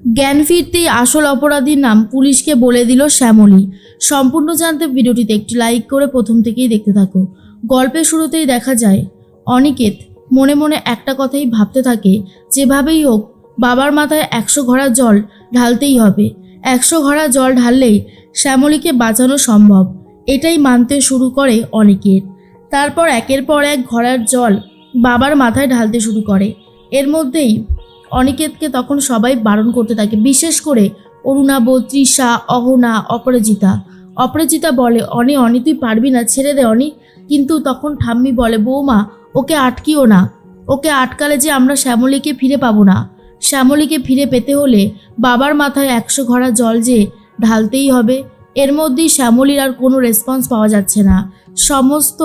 জ্ঞান ফিরতেই আসল অপরাধীর নাম পুলিশকে বলে দিল শ্যামলী। সম্পূর্ণ জানতে ভিডিওটিতে একটি লাইক করে প্রথম থেকেই দেখতে থাকো। গল্পের শুরুতেই দেখা যায়, অনিকেত মনে মনে একটা কথাই ভাবতে থাকে, যেভাবেই হোক, বাবার মাথায় একশো ঘড়া জল ঢালতেই হবে। একশো ঘড়া জল ঢাললেই শ্যামলীকে বাঁচানো সম্ভব। এটাই মানতে শুরু করে অনিকেত। তারপর একের পর এক ঘড়ার জল বাবার মাথায় ঢালতে শুরু করে। এর মধ্যেই অনিকেতকে তখন সবাই বারণ করতে থাকে, বিশেষ করে অরুণাব তৃষা, অহনা, অপরাজিতা। অপরাজিতা বলে, অনি অনি, তুই পারবি না, ছেড়ে দে, অনি। কিন্তু তখন ঠাম্মি বলে, বৌমা, ওকে আটকিও না। ওকে আটকালে যে আমরা শ্যামলীকে ফিরে পাবো না। শ্যামলীকে ফিরে পেতে হলে বাবার মাথায় একশো ঘড়া জল যে ঢালতেই হবে, এর মধ্যেই শ্যামলীর আর কোনো রেসপন্স পাওয়া যাচ্ছে না। সমস্ত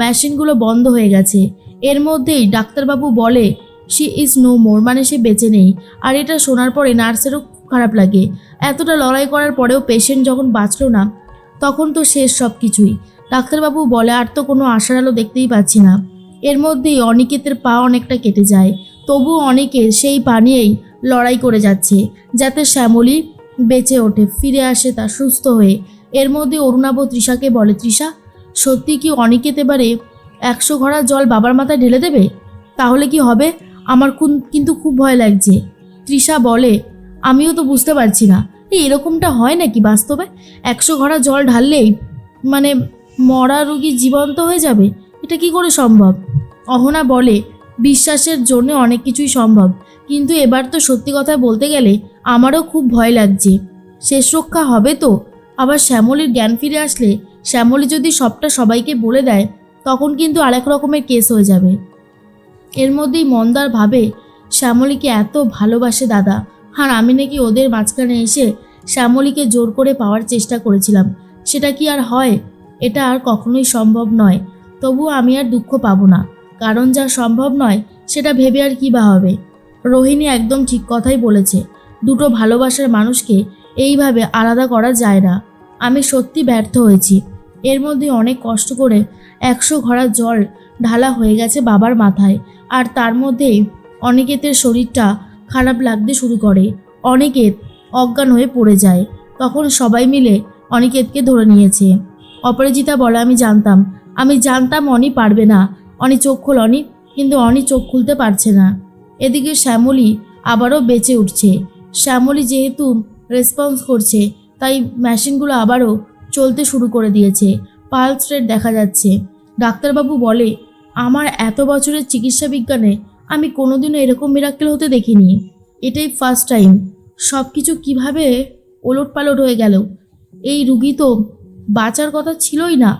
মেশিনগুলো বন্ধ হয়ে গেছে। এর মধ্যেই ডাক্তারবাবু বলে শি ইজ নো মোর মানে সে বেঁচে নেই। আর এটা শোনার পরে নার্সেরও খারাপ লাগে। এতটা লড়াই করার পরেও পেশেন্ট যখন বাঁচলো না, তখন তো শেষ সব কিছুই ডাক্তারবাবু বলে, আর তো কোনো আশার আলো দেখতেই পাচ্ছি না। এর মধ্যেই অনিকেতের পা অনেকটা কেটে যায়। তবু অনেকে সেই পা নিয়েই লড়াই করে যাচ্ছে, যাতে শ্যামলী বেঁচে ওঠে, ফিরে আসে তা সুস্থ হয়ে। এর মধ্যে অরুণাব তৃষাকে বলে, তৃষা, সত্যি কি অনিকেত এবারে একশো ঘড়া জল বাবার মাথায় ঢেলে দেবে? তাহলে কি হবে? আমার কুন- কিন্তু খুব ভয় লাগছে। তৃষা বলে, আমিও তো বুঝতে পারছি না। এই এরকমটা হয় নাকি বাস্তবে? একশো ঘড়া জল ঢাললেই মানে মরা রুগী জীবন্ত হয়ে যাবে? এটা কি করে সম্ভব? অহনা বলে, বিশ্বাসের জন্য অনেক কিছুই সম্ভব। কিন্তু এবার তো সত্যি কথা বলতে গেলে আমারও খুব ভয় লাগছে। শেষ রক্ষা হবে তো? আবার শ্যামলীর জ্ঞান ফিরে আসলে, শ্যামলী যদি সবটা সবাইকে বলে দেয়, তখন কিন্তু আরেক রকমের কেস হয়ে যাবে। এর মধ্যেই মন্দার ভাবে শ্যামলীকে এত ভালোবাসে দাদা। আর আমি নাকি ওদের মাঝখানে এসে শ্যামলীকে জোর করে পাওয়ার চেষ্টা করেছিলাম। সেটা কি আর হয়? এটা আর কখনোই সম্ভব নয়। তবুও আমি আর দুঃখ পাবো না। কারণ যা সম্ভব নয়, সেটা ভেবে আর কী বা হবে? রোহিণী একদম ঠিক কথাই বলেছে। দুটো ভালোবাসার মানুষকে এইভাবে আলাদা করা যায় না। আমি সত্যি ব্যর্থ হয়েছি। এর মধ্যে অনেক কষ্ট করে একশো ঘড়া জল ঢালা হয়ে গেছে বাবার মাথায়। আর তার মধ্যেই অনিকেতের শরীরটা খারাপ লাগতে শুরু করে। অনিকেত অজ্ঞান হয়ে পড়ে যায়। তখন সবাই মিলে অনিকেতকে ধরে নিয়েছে। অপরাজিতা বলে, আমি জানতাম। আমি জানতাম অনি পারবে না। অনি চোখ খোল অনি, কিন্তু অনি চোখ খুলতে পারছে না। এদিকে শ্যামলী আবারও বেঁচে উঠছে। শ্যামলী যেহেতু রেসপন্স করছে, তাই মেশিনগুলো আবারও চলতে শুরু করে দিয়েছে। পালস রেট দেখা যাচ্ছে। ডাক্তারবাবু বলে আমার এত বছরের চিকিৎসা বিজ্ঞানে আমি কোনোদিনও এরকম মিরাক্কেল হতে দেখিনি। এটাই ফার্স্ট টাইম সব কিছু কীভাবে ওলট পালট হয়ে গেল? এই রুগী তো বাঁচার কথা ছিলই না।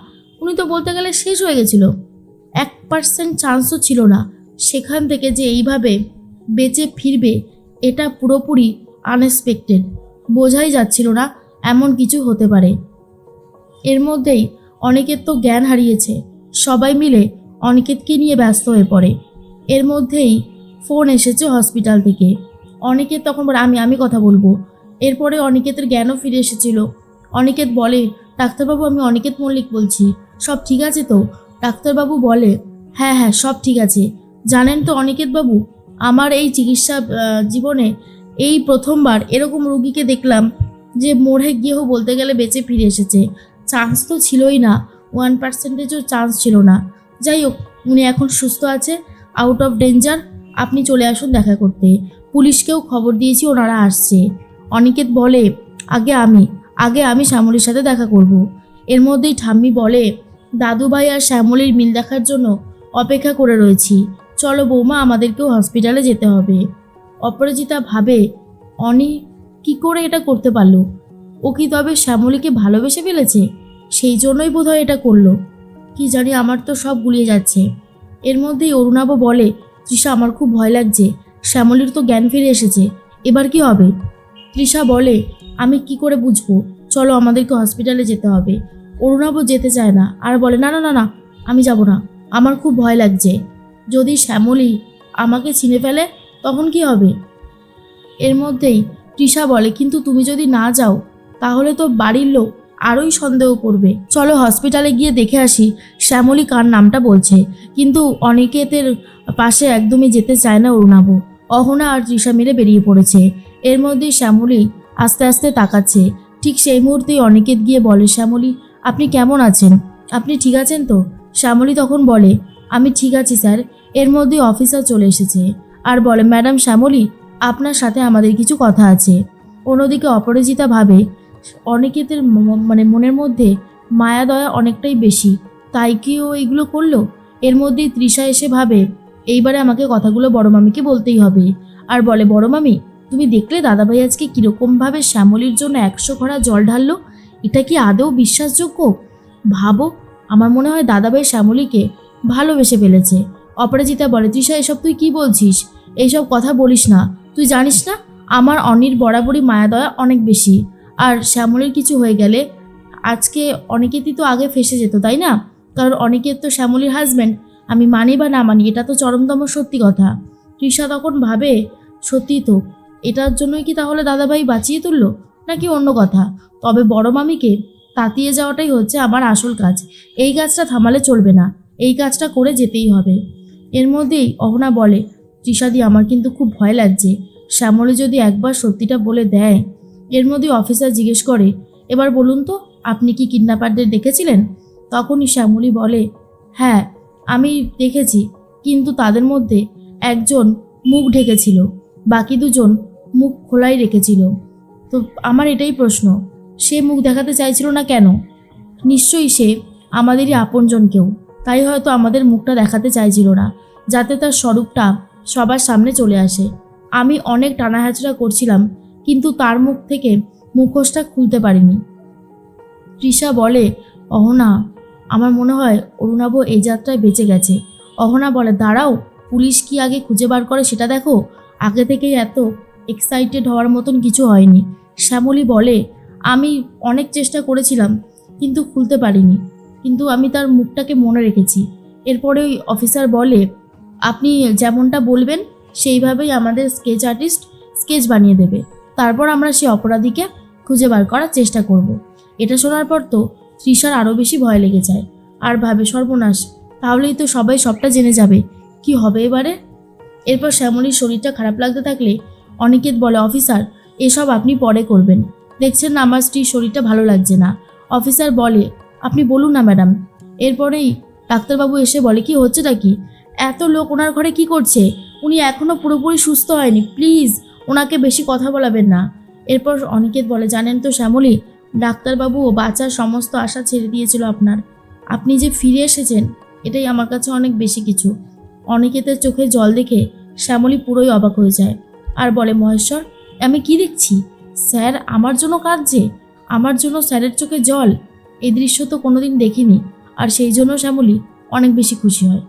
উনি তো বলতে গেলে শেষ হয়ে গেছিল। এক পার্সেন্ট চান্সও ছিল না। সেখান থেকে যে এইভাবে বেঁচে ফিরবে, এটা পুরোপুরি আনএক্সপেক্টেড বোঝাই যাচ্ছিল না এমন কিছু হতে পারে। এর মধ্যেই অনেকের তো জ্ঞান হারিয়েছে। সবাই মিলে অনিকেতকে নিয়ে ব্যস্ত হয়ে পড়ে। এর মধ্যেই ফোন এসেছে হসপিটাল থেকে। অনিকেত তখন আমি আমি কথা বলব। এরপরে অনিকেতের জ্ঞানও ফিরে এসেছিল। অনিকেত বলে, ডাক্তারবাবু, আমি অনিকেত মল্লিক বলছি। সব ঠিক আছে তো? ডাক্তারবাবু বলে হ্যাঁ হ্যাঁ সব ঠিক আছে। জানেন তো অনিকেতবাবু, আমার এই চিকিৎসা জীবনে এই প্রথমবার এরকম রুগীকে দেখলাম যে মরে গিয়েও বলতে গেলে বেঁচে ফিরে এসেছে। চান্স তো ছিলই না। ওয়ান পার্সেন্টেজও চান্স ছিল না। যাই হোক, উনি এখন সুস্থ আছে আউট অফ ডেঞ্জার আপনি চলে আসুন দেখা করতে। পুলিশকেও খবর দিয়েছি, ওনারা আসছে। অনিকেত বলে, আগে আমি আগে আমি শ্যামলীর সাথে দেখা করব। এর মধ্যেই ঠাম্মি বলে দাদুভাই আর শ্যামলীর মিল দেখার জন্য অপেক্ষা করে রয়েছি। চলো বৌমা, আমাদেরকেও হসপিটালে যেতে হবে। অপরাজিতা ভাবে, অনি কি করে এটা করতে পারল? ও কি তবে শ্যামলীকে ভালোবেসে ফেলেছে? সেই জন্যই বোধহয় এটা করল। কি জানি আমার তো সব গুলিয়ে যাচ্ছে। এর মধ্যেই অরুণাব বলে, তৃষা, আমার খুব ভয় লাগছে। শ্যামলীর তো জ্ঞান ফিরে এসেছে। এবার কি হবে? তৃষা বলে, আমি কি করে বুঝব? চলো আমাদেরকে হসপিটালে যেতে হবে। অরুণাব যেতে চায় না আর বলে, না না না না, আমি যাব না। আমার খুব ভয় লাগছে। যদি শ্যামলী আমাকে চিনে ফেলে, তখন কি হবে? এর মধ্যেই তৃষা বলে, কিন্তু তুমি যদি না যাও, তাহলে তো বাড়ির লোক আরোই সন্দেহ করবে। চলো হসপিটালে গিয়ে দেখে আসি, শ্যামলী কার নামটা বলছে। কিন্তু অনিকেতের পাশে একদমই যেতে চায় না অরুণাব। অহনা আর তৃষা মিলে বেরিয়ে পড়েছে। এর মধ্যে শ্যামলী আস্তে আস্তে তাকাচ্ছে। ঠিক সেই মুহূর্তেই অনিকেত গিয়ে বলে, শ্যামলী, আপনি কেমন আছেন? আপনি ঠিক আছেন তো? শ্যামলী তখন বলে, আমি ঠিক আছি স্যার। এর মধ্যে অফিসার চলে এসেছে। আর বলে, ম্যাডাম, শ্যামলী, আপনার সাথে আমাদের কিছু কথা আছে। অন্যদিকে অপরাজিতা ভাবে অনিকেতের ম- মানে মনের মধ্যে মায়া দয়া অনেকটাই বেশি। তাই কি ও এগুলো করল? এর মধ্যেই তৃষা এসে ভাবে, এইবারে আমাকে কথাগুলো বড় মামিকে বলতেই হবে। আর বলে, বড় মামি, তুমি দেখলে দাদাভাই আজকে কীরকমভাবে শ্যামলির জন্য একশো ঘোড়া জল ঢাললো? এটা কি আদৌ বিশ্বাসযোগ্য? ভাবো, আমার মনে হয় দাদাভাই শ্যামলীকে ভালোবেসে ফেলেছে। অপরাজিতা বলে, তৃষা, এসব তুই কি বলছিস? এইসব কথা বলিস না। তুই জানিস না, আমার অনির বরাবরই মায়াদয়া অনেক বেশি। আর শ্যামলের কিছু হয়ে গেলে আজকে অনিকেতই তো আগে ফেসে যেত, তাই না? কারণ অনিকেত তো শ্যামলীর হাজব্যান্ড আমি মানি বা না মানি, এটা তো চরমতম সত্যি কথা। তৃষা তখন ভাবে, সত্যি তো, এটার জন্যই কি তাহলে দাদাভাই বাঁচিয়ে তুললো? নাকি অন্য কথা? তবে বড় মামিকে তাতিয়ে যাওয়াটাই হচ্ছে আমার আসল কাজ। এই কাজটা থামালে চলবে না, এই কাজটা করে যেতেই হবে। এর মধ্যেই অহনা বলে তৃষাদি আমার কিন্তু খুব ভয় লাগছে। শ্যামলী যদি একবার সত্যিটা বলে দেয় এর মধ্যে অফিসার জিজ্ঞেস করে, এবার বলুন তো, আপনি কি কিডন্যাপারদের দেখেছিলেন? তখনই শ্যামলী বলে হ্যাঁ আমি দেখেছি, কিন্তু তাদের মধ্যে একজন মুখ ঢেকেছিল, বাকি দুজন মুখ খোলাই রেখেছিল। তো আমার এটাই প্রশ্ন, সে মুখ দেখাতে চাইছিল না কেন? নিশ্চয়ই সে আমাদেরই আপনজন কেউ, তাই হয়তো আমাদের মুখটা দেখাতে চাইছিল না, যাতে তার স্বরূপটা সবার সামনে চলে আসে। আমি অনেক টানাহাচড়া করছিলাম কিন্তু তার মুখ থেকে মুখোশটা খুলতে পারিনি। তৃষা বলে, অহনা, আমার মনে হয় অরুণাভ এই যাত্রায় বেঁচে গেছে। অহনা বলে, দাঁড়াও, পুলিশ কি আগে খুঁজে বার করে সেটা দেখো? আগে থেকেই এত এক্সাইটেড হওয়ার মতন কিছু হয়নি। শ্যামলী বলে, আমি অনেক চেষ্টা করেছিলাম, কিন্তু খুলতে পারিনি। কিন্তু আমি তার মুখটাকে মনে রেখেছি। এরপরে ওই অফিসার বলে, আপনি যেমনটা বলবেন, সেইভাবেই আমাদের স্কেচ আর্টিস্ট স্কেচ বানিয়ে দেবে। তারপর আমরা সেই অপরাধীকে খুঁজে বার করার চেষ্টা করব। এটা শোনার পর তো তৃষার আরও বেশি ভয় লেগে যায়। আর ভাবে সর্বনাশ, তাহলেই তো সবাই সবটা জেনে যাবে। কি হবে এবারে? এরপর শ্যামলীর শরীরটা খারাপ লাগতে থাকলে অনিকেত বলে, অফিসার, এসব আপনি পরে করবেন। দেখছেন না আমার স্ত্রীর শরীরটা ভালো লাগছে না। অফিসার বলে, আপনি বলুন না, ম্যাডাম। এরপরেই ডাক্তারবাবু এসে বলে, কি হচ্ছেটা কি? এত লোক ওনার ঘরে কি করছে? উনি এখনও পুরোপুরি সুস্থ হয়নি, প্লিজ। ওনাকে বেশি কথা বলাবেন না। এরপর অনিকেত বলে, জানেন তো শ্যামলী, ডাক্তারবাবু ও বাঁচার সমস্ত আশা ছেড়ে দিয়েছিল আপনার। আপনি যে ফিরে এসেছেন, এটাই আমার কাছে অনেক বেশি কিছু। অনিকেতের চোখে জল দেখে শ্যামলী পুরোই অবাক হয়ে যায়। আর বলে, মহেশ্বর, আমি কি দেখছি? স্যার, আমার জন্য কাঁদছে। আমার জন্য স্যারের চোখে জল। এই দৃশ্য তো কোনোদিন দেখিনি। আর সেই জন্য শ্যামলী অনেক বেশি খুশি হয়।